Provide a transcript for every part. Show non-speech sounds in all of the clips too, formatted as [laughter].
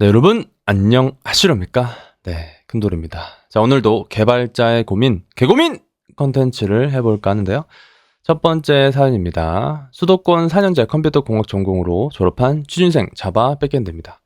네, 여러분, 안녕하시렵니까? 네, 큰돌입니다. 자, 오늘도 개발자의 고민, 개고민! 컨텐츠를 해볼까 하는데요. 첫 번째 사연입니다. 수도권 4년제 컴퓨터 공학 전공으로 졸업한 취준생 자바 백엔드입니다.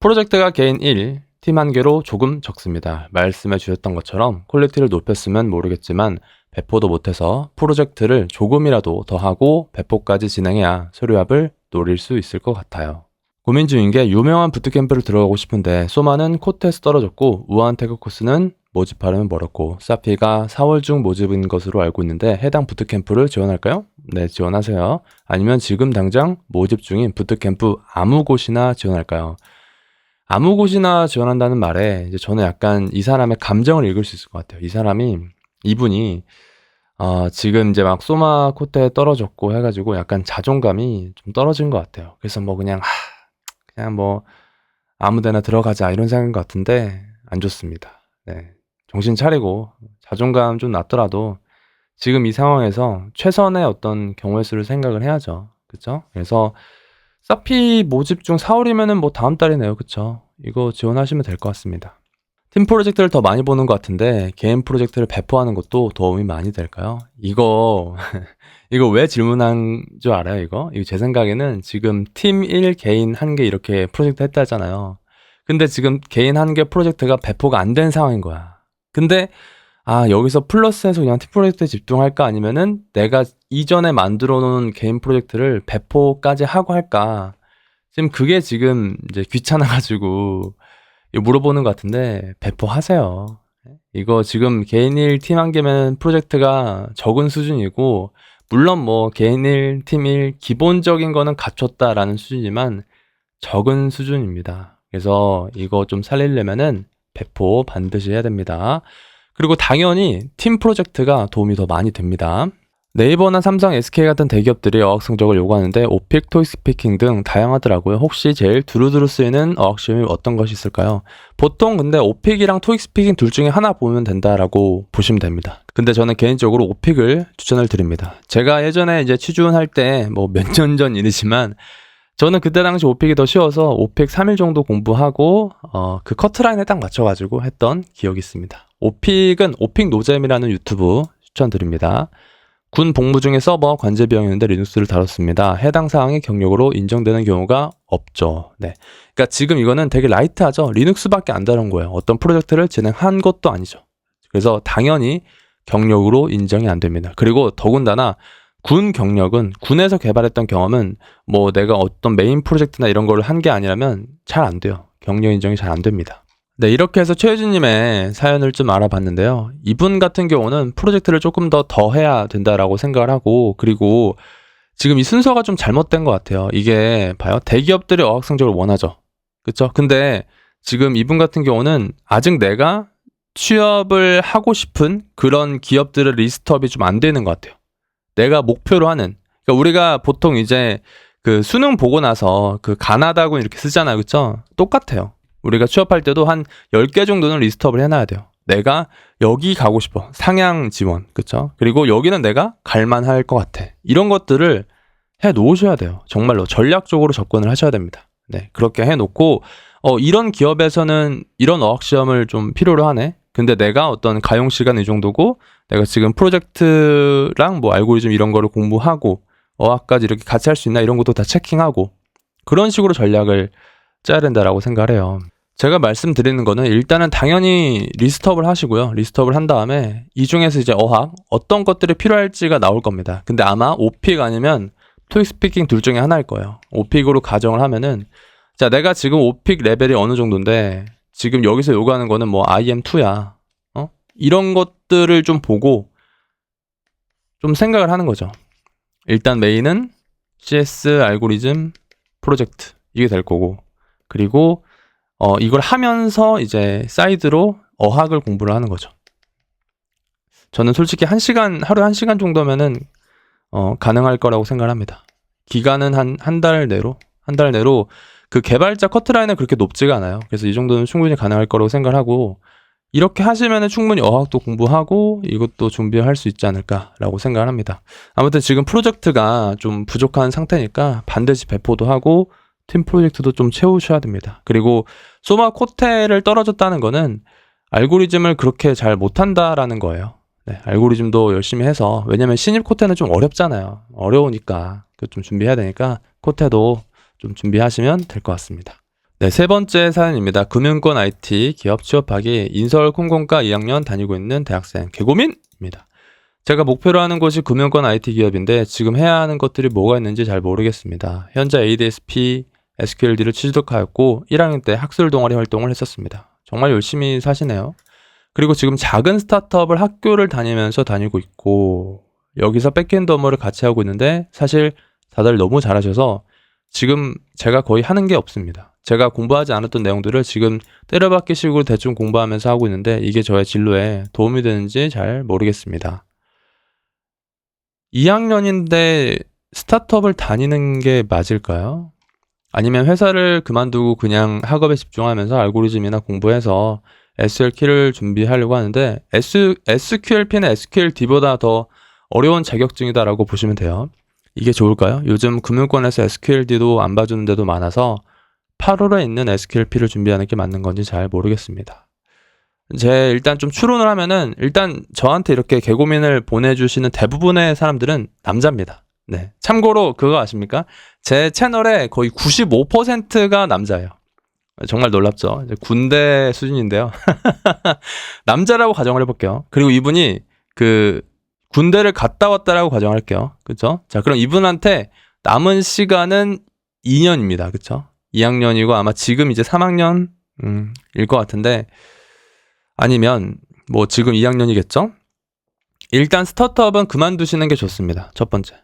프로젝트가 개인 1, 팀 한 개로 조금 적습니다. 말씀해 주셨던 것처럼 퀄리티를 높였으면 모르겠지만 배포도 못해서 프로젝트를 조금이라도 더 하고 배포까지 진행해야 서류합을 노릴 수 있을 것 같아요. 고민 중인 게 유명한 부트캠프를 들어가고 싶은데 소마는 코트에서 떨어졌고 우한 태그 코스는 모집하려면 멀었고 사피가 4월 중 모집인 것으로 알고 있는데 해당 부트캠프를 지원할까요? 네, 지원하세요. 아니면 지금 당장 모집 중인 부트캠프 아무 곳이나 지원할까요? 아무 곳이나 지원한다는 말에 이제 저는 약간 이 사람의 감정을 읽을 수 있을 것 같아요. 이 사람이 이분이 어, 지금 이제 막 소마 코트에 떨어졌고 해가지고 약간 자존감이 좀 떨어진 것 같아요. 그래서 뭐 그냥 하, 그냥 뭐 아무 데나 들어가자 이런 생각인 것 같은데 안 좋습니다. 네. 정신 차리고 자존감 좀 낮더라도 지금 이 상황에서 최선의 어떤 경우의 수를 생각을 해야죠. 그쵸? 그래서 사피 모집 중 4월이면은 뭐 다음 달이네요. 그쵸? 이거 지원하시면 될 것 같습니다. 팀 프로젝트를 더 많이 보는 것 같은데 개인 프로젝트를 배포하는 것도 도움이 많이 될까요? 이거 [laughs] 이거 왜 질문한 줄 알아요, 이거? 이거 제 생각에는 지금 팀 1, 개인 1개 이렇게 프로젝트 했다잖아요. 근데 지금 개인 1개 프로젝트가 배포가 안 된 상황인 거야. 근데 아, 여기서 플러스해서 그냥 팀 프로젝트에 집중할까 아니면은 내가 이전에 만들어 놓은 개인 프로젝트를 배포까지 하고 할까? 지금 그게 지금 이제 귀찮아 가지고 물어보는 것 같은데 배포하세요. 이거 지금 개인 일 팀 한 개면 프로젝트가 적은 수준이고 물론 뭐 개인 일, 팀일 기본적인 거는 갖췄다라는 수준이지만 적은 수준입니다. 그래서 이거 좀 살리려면은 배포 반드시 해야 됩니다. 그리고 당연히 팀 프로젝트가 도움이 더 많이 됩니다. 네이버나 삼성, SK 같은 대기업들이 어학 성적을 요구하는데 오픽, 토익스피킹 등 다양하더라고요. 혹시 제일 두루두루 쓰이는 어학 시험이 어떤 것이 있을까요? 보통 근데 오픽이랑 토익스피킹 둘 중에 하나 보면 된다라고 보시면 됩니다. 근데 저는 개인적으로 오픽을 추천을 드립니다. 제가 예전에 이제 취준할 때 뭐 몇 년 [laughs] 전 일이지만 저는 그때 당시 오픽이 더 쉬워서 오픽 3일 정도 공부하고 어, 그 커트라인에 딱 맞춰가지고 했던 기억이 있습니다. 오픽은 오픽 노잼이라는 유튜브 추천드립니다. 군 복무 중에 서버 관제 비용이었는데 리눅스를 다뤘습니다. 해당 사항이 경력으로 인정되는 경우가 없죠. 네. 그러니까 지금 이거는 되게 라이트하죠. 리눅스밖에 안 다룬 거예요. 어떤 프로젝트를 진행한 것도 아니죠. 그래서 당연히 경력으로 인정이 안 됩니다. 그리고 더군다나 군 경력은 군에서 개발했던 경험은 뭐 내가 어떤 메인 프로젝트나 이런 거를 한게 아니라면 잘 안 돼요. 경력 인정이 잘 안 됩니다. 네, 이렇게 해서 최유진님의 사연을 좀 알아봤는데요. 이분 같은 경우는 프로젝트를 조금 더 더 해야 된다라고 생각을 하고, 그리고 지금 이 순서가 좀 잘못된 것 같아요. 이게, 봐요. 대기업들이 어학 성적을 원하죠. 그쵸? 근데 지금 이분 같은 경우는 아직 내가 취업을 하고 싶은 그런 기업들의 리스트업이 좀 안 되는 것 같아요. 내가 목표로 하는. 그러니까 우리가 보통 이제 그 수능 보고 나서 그 가나다고 이렇게 쓰잖아요. 그쵸? 똑같아요. 우리가 취업할 때도 한 10개 정도는 리스트업을 해놔야 돼요. 내가 여기 가고 싶어. 상향 지원. 그쵸? 그리고 여기는 내가 갈만할 것 같아. 이런 것들을 해 놓으셔야 돼요. 정말로 전략적으로 접근을 하셔야 됩니다. 네. 그렇게 해 놓고, 어, 이런 기업에서는 이런 어학시험을 좀 필요로 하네. 근데 내가 어떤 가용 시간 이 정도고, 내가 지금 프로젝트랑 뭐 알고리즘 이런 거를 공부하고, 어학까지 이렇게 같이 할 수 있나 이런 것도 다 체킹하고, 그런 식으로 전략을 짜야 된다라고 생각을 해요. 제가 말씀드리는 거는 일단은 당연히 리스트업을 하시고요. 리스트업을 한 다음에 이 중에서 이제 어학 어떤 것들이 필요할지가 나올 겁니다. 근데 아마 오픽 아니면 토익 스피킹 둘 중에 하나일 거예요. 오픽으로 가정을 하면은 자 내가 지금 오픽 레벨이 어느 정도인데 지금 여기서 요구하는 거는 뭐 IM2야. 어? 이런 것들을 좀 보고 좀 생각을 하는 거죠. 일단 메인은 CS 알고리즘 프로젝트 이게 될 거고 그리고 어, 이걸 하면서 이제 사이드로 어학을 공부를 하는 거죠. 저는 솔직히 한 시간, 하루에 한 시간 정도면은, 어, 가능할 거라고 생각을 합니다. 기간은 한, 한 달 내로, 한 달 내로 그 개발자 커트라인은 그렇게 높지가 않아요. 그래서 이 정도는 충분히 가능할 거라고 생각을 하고, 이렇게 하시면은 충분히 어학도 공부하고 이것도 준비할 수 있지 않을까라고 생각을 합니다. 아무튼 지금 프로젝트가 좀 부족한 상태니까 반드시 배포도 하고 팀 프로젝트도 좀 채우셔야 됩니다. 그리고 소마 코테를 떨어졌다는 거는 알고리즘을 그렇게 잘 못한다라는 거예요. 네, 알고리즘도 열심히 해서 왜냐면 신입 코테는 좀 어렵잖아요. 어려우니까 그좀 준비해야 되니까 코테도 좀 준비하시면 될 것 같습니다. 네, 세 번째 사연입니다. 금융권 IT 기업 취업하기 인설 콩공과 2학년 다니고 있는 대학생 개고민입니다. 제가 목표로 하는 곳이 금융권 IT 기업인데 지금 해야 하는 것들이 뭐가 있는지 잘 모르겠습니다. 현재 ADSP, SQLD를 취득하였고 1학년 때 학술 동아리 활동을 했었습니다. 정말 열심히 사시네요. 그리고 지금 작은 스타트업을 학교를 다니면서 다니고 있고 여기서 백엔드 업무를 같이 하고 있는데 사실 다들 너무 잘하셔서 지금 제가 거의 하는 게 없습니다. 제가 공부하지 않았던 내용들을 지금 때려박기 식으로 대충 공부하면서 하고 있는데 이게 저의 진로에 도움이 되는지 잘 모르겠습니다. 2학년인데 스타트업을 다니는 게 맞을까요? 아니면 회사를 그만두고 그냥 학업에 집중하면서 알고리즘이나 공부해서 SLK를 준비하려고 하는데 S, SQLP는 SQLD보다 더 어려운 자격증이다라고 보시면 돼요. 이게 좋을까요? 요즘 금융권에서 SQLD도 안 봐주는 데도 많아서 8월에 있는 SQLP를 준비하는 게 맞는 건지 잘 모르겠습니다. 제 일단 좀 추론을 하면은 일단 저한테 이렇게 개고민을 보내주시는 대부분의 사람들은 남자입니다. 네. 참고로 그거 아십니까? 제 채널에 거의 95%가 남자예요. 정말 놀랍죠. 군대 수준인데요. [laughs] 남자라고 가정을 해볼게요. 그리고 이분이 그 군대를 갔다 왔다라고 가정할게요. 그쵸? 자, 그럼 이분한테 남은 시간은 2년입니다. 그쵸? 2학년이고 아마 지금 이제 3학년, 음, 일것 같은데, 아니면 뭐 지금 2학년이겠죠? 일단 스타트업은 그만두시는 게 좋습니다. 첫 번째.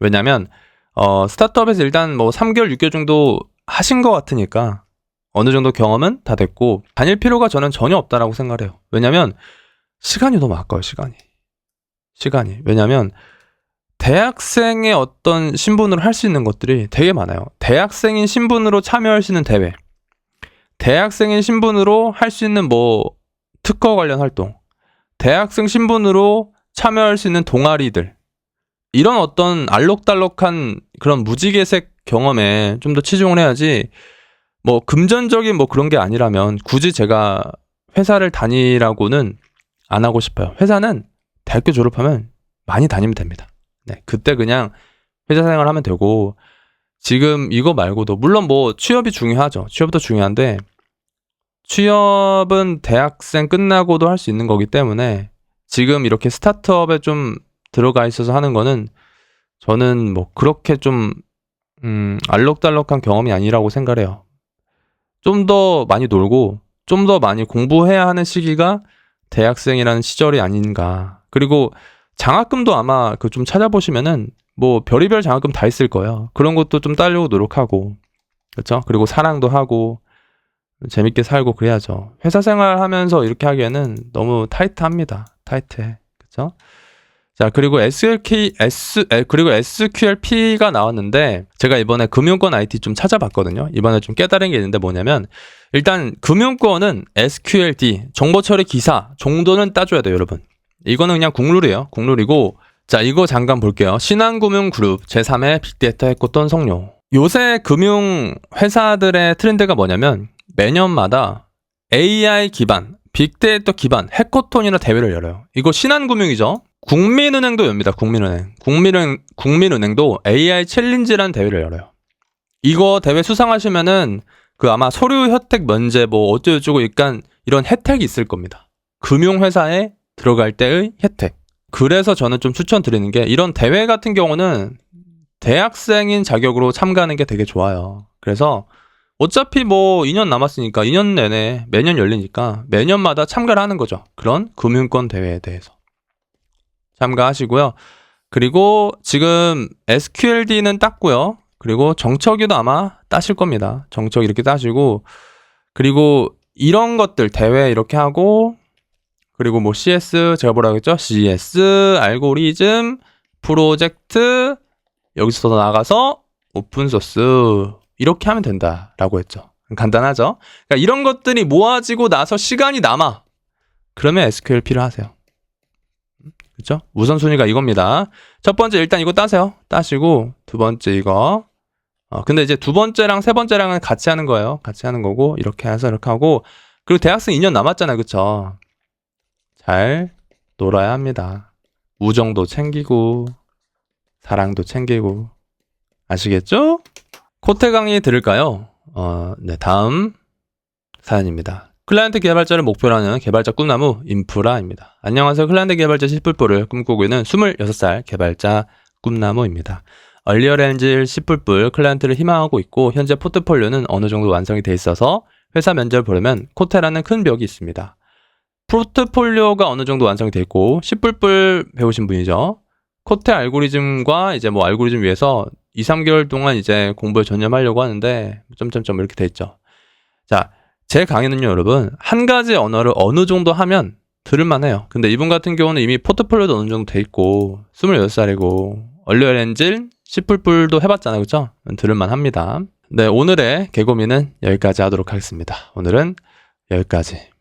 왜냐면, 어, 스타트업에서 일단 뭐 3개월, 6개월 정도 하신 것 같으니까 어느 정도 경험은 다 됐고 다닐 필요가 저는 전혀 없다라고 생각을 해요. 왜냐면 시간이 너무 아까워요, 시간이. 시간이. 왜냐면 대학생의 어떤 신분으로 할 수 있는 것들이 되게 많아요. 대학생인 신분으로 참여할 수 있는 대회. 대학생인 신분으로 할 수 있는 뭐 특허 관련 활동. 대학생 신분으로 참여할 수 있는 동아리들. 이런 어떤 알록달록한 그런 무지개색 경험에 좀 더 치중을 해야지 뭐 금전적인 뭐 그런 게 아니라면 굳이 제가 회사를 다니라고는 안 하고 싶어요. 회사는 대학교 졸업하면 많이 다니면 됩니다. 네, 그때 그냥 회사 생활 하면 되고 지금 이거 말고도 물론 뭐 취업이 중요하죠. 취업도 중요한데 취업은 대학생 끝나고도 할 수 있는 거기 때문에 지금 이렇게 스타트업에 좀 들어가 있어서 하는 거는 저는 뭐 그렇게 좀 음, 알록달록한 경험이 아니라고 생각해요. 좀 더 많이 놀고 좀 더 많이 공부해야 하는 시기가 대학생이라는 시절이 아닌가. 그리고 장학금도 아마 그 좀 찾아보시면은 뭐 별의별 장학금 다 있을 거예요. 그런 것도 좀 따려고 노력하고 그렇죠? 그리고 사랑도 하고 재밌게 살고 그래야죠. 회사 생활 하면서 이렇게 하기에는 너무 타이트합니다. 타이트해. 그렇죠? 자, 그리고 SLK, S, 그리고 SQLP가 나왔는데, 제가 이번에 금융권 IT 좀 찾아봤거든요. 이번에 좀 깨달은 게 있는데 뭐냐면, 일단 금융권은 SQLD, 정보 처리 기사 정도는 따줘야 돼요, 여러분. 이거는 그냥 국룰이에요. 국룰이고, 자, 이거 잠깐 볼게요. 신한금융그룹 제3의 빅데이터 해코톤 성료. 요새 금융 회사들의 트렌드가 뭐냐면, 매년마다 AI 기반, 빅데이터 기반 해코톤이나 대회를 열어요. 이거 신한금융이죠. 국민은행도 엽니다. 국민은행. 국민은 국민은행도 AI 챌린지라는 대회를 열어요. 이거 대회 수상하시면은 그 아마 서류 혜택 면제 뭐 어쩌고저쩌고 약간 이런 혜택이 있을 겁니다. 금융회사에 들어갈 때의 혜택. 그래서 저는 좀 추천드리는 게 이런 대회 같은 경우는 대학생인 자격으로 참가하는 게 되게 좋아요. 그래서 어차피 뭐 2년 남았으니까 2년 내내 매년 열리니까 매년마다 참가를 하는 거죠. 그런 금융권 대회에 대해서. 참가하시고요. 그리고 지금 SQLD는 땄고요. 그리고 정척이도 아마 따실 겁니다. 정척 이렇게 따시고 그리고 이런 것들 대회 이렇게 하고 그리고 뭐 CS 제가 뭐라고 했죠? CS 알고리즘 프로젝트 여기서 더 나가서 오픈 소스 이렇게 하면 된다라고 했죠. 간단하죠? 그러니까 이런 것들이 모아지고 나서 시간이 남아. 그러면 SQLP를 하세요. 그렇죠? 우선순위가 이겁니다. 첫 번째 일단 이거 따세요. 따시고 두 번째 이거 어, 근데 이제 두 번째랑 세 번째랑은 같이 하는 거예요. 같이 하는 거고, 이렇게 해서 이렇게 하고, 그리고 대학생 2년 남았잖아요. 그쵸? 잘 놀아야 합니다. 우정도 챙기고, 사랑도 챙기고, 아시겠죠? 코테 강의 들을까요? 어, 네, 다음 사연입니다. 클라이언트 개발자를 목표로 하는 개발자 꿈나무 인프라입니다. 안녕하세요. 클라이언트 개발자 10불불을 꿈꾸고 있는 26살 개발자 꿈나무입니다. 얼리얼 엔질 10불불 클라이언트를 희망하고 있고 현재 포트폴리오는 어느 정도 완성이 돼 있어서 회사 면접을 보려면 코테라는 큰 벽이 있습니다. 포트폴리오가 어느 정도 완성이 돼 있고 10불불 배우신 분이죠. 코테 알고리즘과 이제 뭐 알고리즘 위해서 2, 3개월 동안 이제 공부에 전념하려고 하는데 점점점 이렇게 돼 있죠. 자, 제 강의는요, 여러분, 한 가지 언어를 어느 정도 하면 들을만 해요. 근데 이분 같은 경우는 이미 포트폴리오도 어느 정도 돼 있고, 26살이고, 얼리얼 엔진, 10불불도 해봤잖아요. 그죠? 들을만 합니다. 네, 오늘의 개고민은 여기까지 하도록 하겠습니다. 오늘은 여기까지.